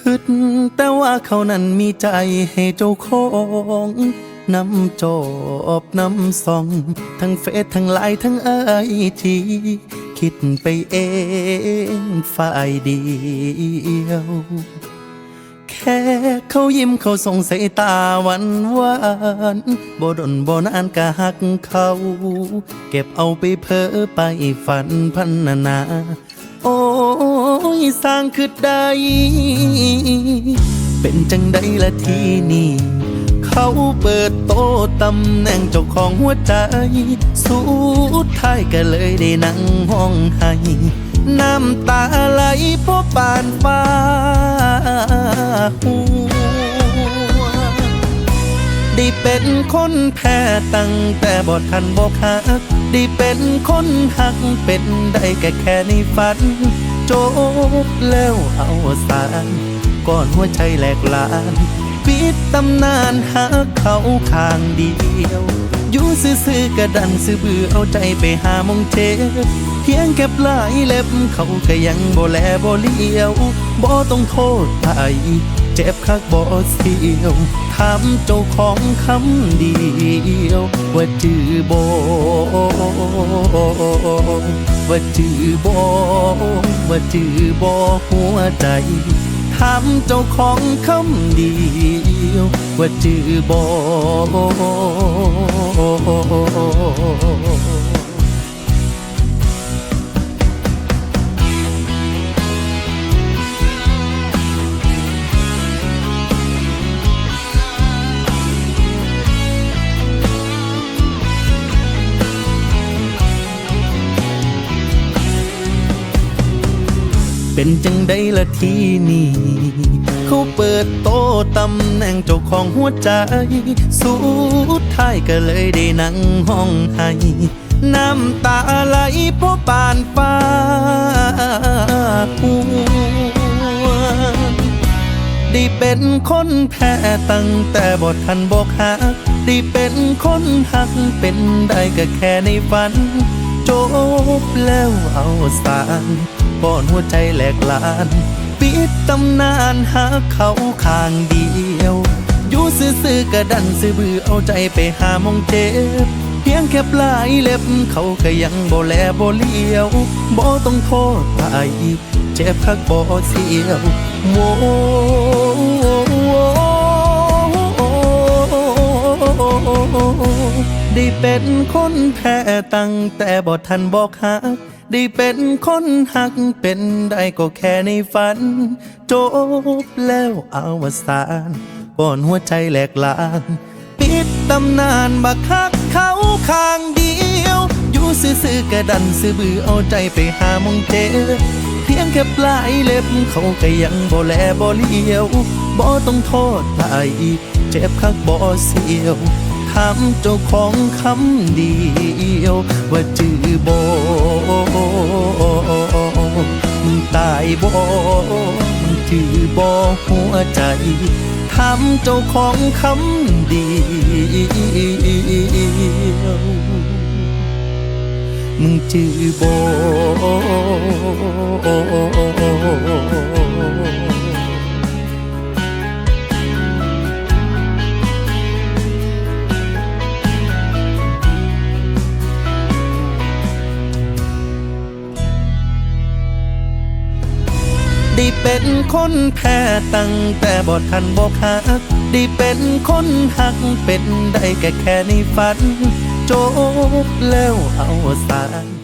คิดแต่ว่าเขานั้นมีใจให้เจ้าของน้ำจอบน้ำซอง ทั้งเฟซทั้งไลน์ทั้งไอทีคิดไปเองฝ่ายเดียว แค่เขายิ้มเขาส่งสายตาหวานหวานบ่ดนบ่นานกะหักเขา เก็บเอาไปเพ้อไปฝันพันนานา โอ้ยสร้างคือได้ เป็นจังใดละทีนี่เขาเปิดโตะตำแหน่งเจ้าของหัวใจ สุดท้ายก็เลยได้นั่งห้องให้น้ำตาไหลเพราะปานฟ้าหัว ได้เป็นคนแพ้ตั้งแต่บอทันบอกหักได้เป็นคนหักเป็นได้แค่แค่ในฝันจบแล้วเอาสารก่อนหัวใจแหลกลานปิดตำนานหาเขาข้างเดียวอยู่ซื่อๆกระดันซื่อบือเอาใจไปหามองเจ็บเพียงแค่ปลายเล็บเขาก็ยังบ่แลบ่เลี้ยวบ่ต้องโทษไปเจ็บคักบ่เสียวถามเจ้าของคำเดียว ว่าจือบ่ว่าจือบ่ว่าจือบ่หัวใจถามเจ้าของคำเดียว ว่าจือบ่ เป็นจังได้ละทีนี่เขาเปิดโตะตำแหน่งเจ้าของหัวใจ สุดท้ายก็เลยได้นั่งห้องให้น้ำตาไหลเพราะปานฟ้าหัวได้เป็นคนแพ้ตั้งแต่บททันบอกหักได้เป็นคนหักเป็นได้ก็แค่ในฝัน จบแล้วเอาสาร ป้อนหัวใจแหลกลาน ปิดตำนานหาเขาข้างเดียวอยู่ซื่อๆกระดันซื่อบือเอาใจไปหามองเจ็บ เพียงแค่ปลายเล็บเขาก็ยังบ่แลบ่เลี้ยวบ่ต้องโทษไปเจ็บคักบ่เสียวโวได้เป็นคนแพ้ตั้งแต่บ่ทันบอกหัก ได้เป็นคนหักเป็นได้ก็แค่ในฝัน จบแล้วอาวสานก่อนหัวใจแหลกลานปิดตำนานบักคักเขาข้างเดียว อยู่ซื่อๆกระดันซื่อบือเอาใจไปหามองเจอเพียงแค่ปลายเล็บเขาก็ยังบ่แลบ่เลี้ยวบ่ต้องโทษไปเจ็บคักบ่เสียว ถามเจ้าของคำเดียว ว่าจือบ่มึงตายบ่มึงจือบ่หัวใจถามเจ้าของคำเดียวมึงจือโบ ได้เป็นคนแพ้ตั้งแต่บอทันบอกหักได้เป็นคนหักเป็นได้แค่แค่ในฝันจบแล้วเอาสาร